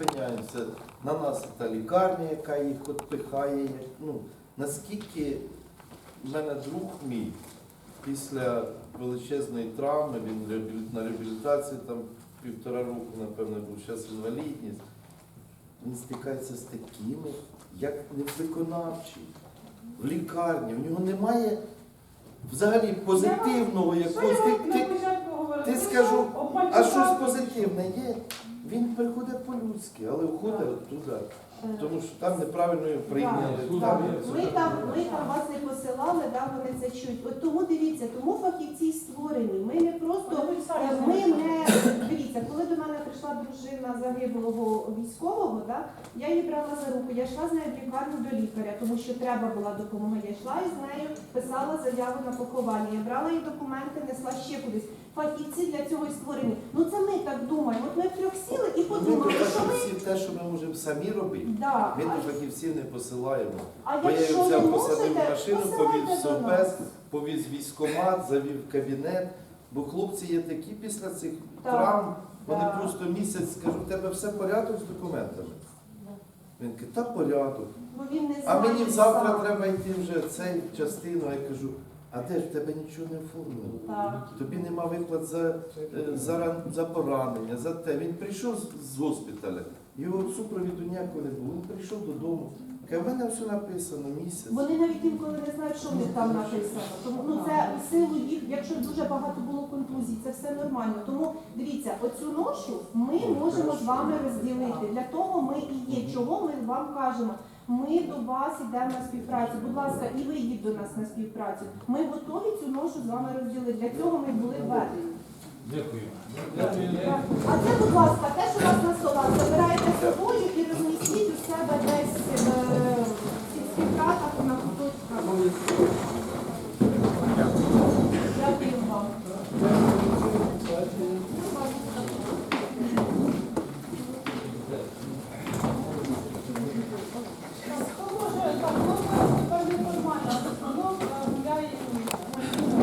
зупиняємося на нас та лікарня, яка їх от пихає. Ну, наскільки в мене друг мій після величезної травми, він на реабілітації там півтора року, напевно, був зараз інвалідність. Він стикається з такими, як не в в лікарні. В нього немає взагалі позитивного якогось. Ти, ти, ти скажу, а щось позитивне є. Він приходить по-людськи, але входить туди. Тому що там неправильно його прийняли. Так, Там Ми там, ми там вас не посилали, да, вони це чують. От тому дивіться, тому фахівці створені. Ми не просто е, ми не дивіться, коли до мене прийшла дружина загиблого військового, да, я її брала за руку. Я йшла з нею в лікарню до лікаря, тому що треба була допомога. Я йшла і з нею писала заяву на поховання. Я брала її документи, несла ще кудись. Фахівці для цього і створені. Ну це ми так думаємо. От ми трьох сіли і Ми подумали, до що ми те, що ми можемо самі робити. да, Ми а- до фахівців не посилаємо. а Бо я якщо не взяв, посадив машину, повів в совбез, повіз в військкомат, завів в кабінет. Бо хлопці є такі після цих Так, травм, вони так. просто місяць скажу, у тебе все порядок з документами. Він каже, та порядок. Бо він не А знає мені завтра сам. треба йти вже цей частину, а я кажу, а де ж в тебе нічого не оформлено? Так. Тобі нема виплат за, е, за, ран- за поранення, за те. Він прийшов з, з госпіталя, його супровіду ніякого не було. Він прийшов додому. Каже, в мене все написано місяць. Вони навіть інколи не знають, що в них там написано. Тому ну це в силу їх, якщо дуже багато було контузій, це все нормально. Тому дивіться, оцю ношу ми можемо з вами розділити. Для того ми і є. Чого ми вам кажемо? Ми до вас йдемо на співпрацю. Будь ласка, і ви йдіть до нас на співпрацю. Ми готові цю ношу з вами розділити. Для цього ми були введені. Дякую. А це, будь ласка, те, що вас на столах, забирайте you.